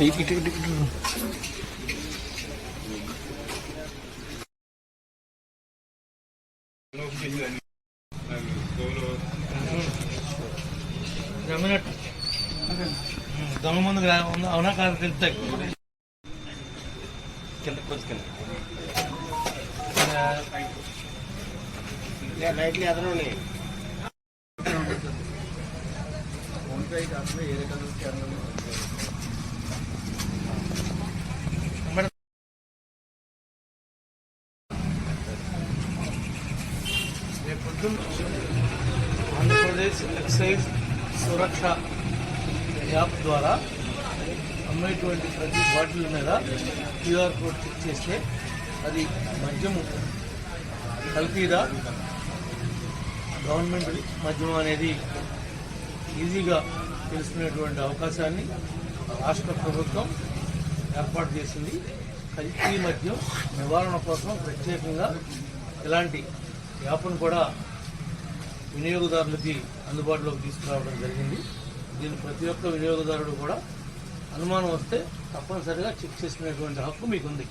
இட்டு இட்டு இட்டு Gracias. దొంగ ముందు అవునా కాదు? తెలుస్తాయి లైట్లు పొద్దున్న ఆంధ్రప్రదేశ్ ఎక్సైజ్ సురక్ష యాప్ ద్వారా అమ్మేటువంటి ప్రతి బాటిల్ మీద క్యూఆర్ కోడ్ చెక్ చేస్తే అది మద్యము కల్తీదా గవర్నమెంట్ మద్యం అనేది ఈజీగా తెలుసుకునేటువంటి అవకాశాన్ని రాష్ట్ర ప్రభుత్వం ఏర్పాటు చేసింది. కల్తీ మద్యం నివారణ కోసం ప్రత్యేకంగా ఇలాంటి యాప్ను కూడా వినియోగదారులకి అందుబాటులోకి తీసుకురావడం జరిగింది. దీన్ని ప్రతి ఒక్క వినియోగదారుడు కూడా అనుమానం వస్తే తప్పనిసరిగా చెక్ చేసుకునేటువంటి హక్కు మీకుంది.